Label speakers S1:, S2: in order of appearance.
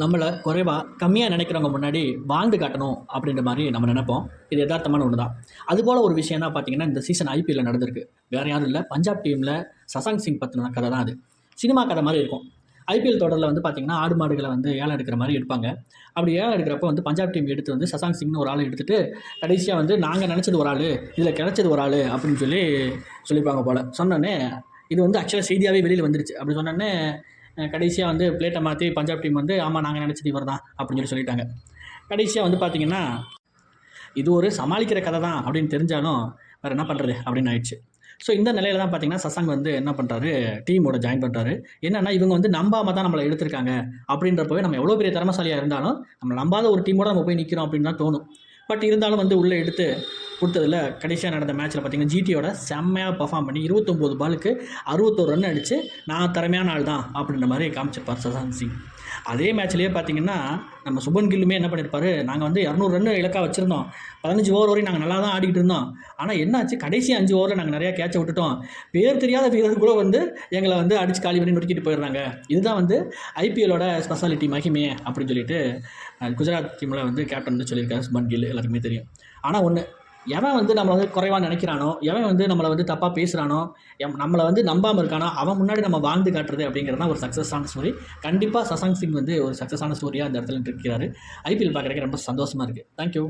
S1: நம்மளை குறைவாக கம்மியாக நினைக்கிறவங்க முன்னாடி வாழ்ந்து காட்டணும் அப்படின்ற மாதிரி நம்ம நினைப்போம். இது யதார்த்தமான ஒன்று தான் அதுபோல் ஒரு விஷயம் தான் பார்த்தீங்கன்னா இந்த சீசன் ஐபிஎல்ல நடந்திருக்கு. வேறு யாரும் இல்லை. பஞ்சாப் டீமில் சசாங் சிங் பற்றின கதை தான் அது. சினிமா கதை மாதிரி இருக்கும். ஐபிஎல் தொடரில் வந்து பார்த்தீங்கன்னா ஆடு மாடுகளை வந்து ஏலம் எடுக்கிற மாதிரி எடுப்பாங்க. அப்படி ஏலம் எடுக்கிறப்ப வந்து பஞ்சாப் டீம் எடுத்து வந்து சசாங் சிங்னு ஒரு ஆள் எடுத்துகிட்டு கடைசியாக வந்து நாங்கள் நினச்சது ஒரு ஆள் இதில் கிடச்சது ஒரு ஆள் அப்படின்னு சொல்லி சொல்லிப்பாங்க போல். சொன்னோன்னே இது வந்து ஆக்சுவலாக செய்தியாகவே வெளியில் வந்துருச்சு. அப்படி சொன்னோன்னே கடைசியாக வந்து பிளேட்டை மாற்றி பஞ்சாப் டீம் வந்து ஆமாம் நாங்கள் நினச்சது இவர் தான் அப்படின்னு சொல்லி சொல்லிட்டாங்க. கடைசியாக வந்து பார்த்தீங்கன்னா இது ஒரு சமாளிக்கிற கதை தான் அப்படின்னு தெரிஞ்சாலும் வேறு என்ன பண்ணுறது அப்படின்னு ஆயிடுச்சு. ஸோ இந்த நிலையில தான் பார்த்தீங்கன்னா சசாங் வந்து என்ன பண்ணுறாரு டீமோட ஜாயின் பண்ணுறாரு என்னென்னா இவங்க வந்து நம்பாம தான் நம்மளை எடுத்திருக்காங்க அப்படின்றப்பவே நம்ம எவ்வளோ பெரிய திறமசாலியாக இருந்தாலும் நம்ம நம்பாத ஒரு டீமோட நம்ம போய் நிற்கிறோம் அப்படின்னு தான் தோணும். பட் இருந்தாலும் வந்து உள்ளே எடுத்து கொடுத்ததில் கடைசியாக நடந்த மேட்ச்சில் பார்த்தீங்கன்னா ஜிடியோட செம்மையாக பர்ஃபார்ம் பண்ணி இருபத்தொம்போது பாலுக்கு அறுபத்தோரு ரன் அடித்து நான் திறமையான ஆள் தான் அப்படின்ற மாதிரி காமிச்சிருப்பார் சசாந்த் சிங். அதே மேட்ச்லேயே பார்த்தீங்கன்னா நம்ம சுபன் கில்லுமே என்ன பண்ணியிருப்பாரு நாங்கள் வந்து இரநூறு ரன் இலக்காக வச்சுருந்தோம். பதினஞ்சு ஓவர் வரையும் நாங்கள் நல்லா தான் ஆடிக்கிட்டு இருந்தோம். ஆனால் என்னாச்சு? கடைசி அஞ்சு ஓவரில் நாங்கள் நிறையா கேட்சை விட்டுட்டோம். பேர் தெரியாத வீரர் கூட வந்து எங்களை வந்து அடிச்சு காலி பண்ணி நொறுக்கிட்டு போயிடுறாங்க. இதுதான் வந்து ஐபிஎல்லோட ஸ்பெஷாலிட்டி மகிமே அப்படின்னு சொல்லிட்டு குஜராத் டீமில் வந்து கேப்டன் வந்து சொல்லியிருக்காரு சுபன் கில் எல்லாத்துக்குமே தெரியும். ஆனால் ஒன்று எவன் வந்து நம்மளை வந்து குறைவாக நினைக்கிறானோ எவன் வந்து நம்மளை வந்து தப்பாக பேசுகிறானோ எம் நம்மளை வந்து நம்பாமல் இருக்கானோ அவன் முன்னாடி நம்ம வாழ்ந்து காட்டுறது அப்படிங்கிறது தான் ஒரு சக்ஸஸான ஸ்டோரி கண்டிப்பாக சசாங் சிங் வந்து ஒரு சக்ஸஸான ஸ்டோரியாக அந்த இடத்துல இருக்கிறாரு ஐபிஎல் பார்க்குறதுக்கு ரொம்ப சந்தோஷமாக இருக்குது தேங்க்யூ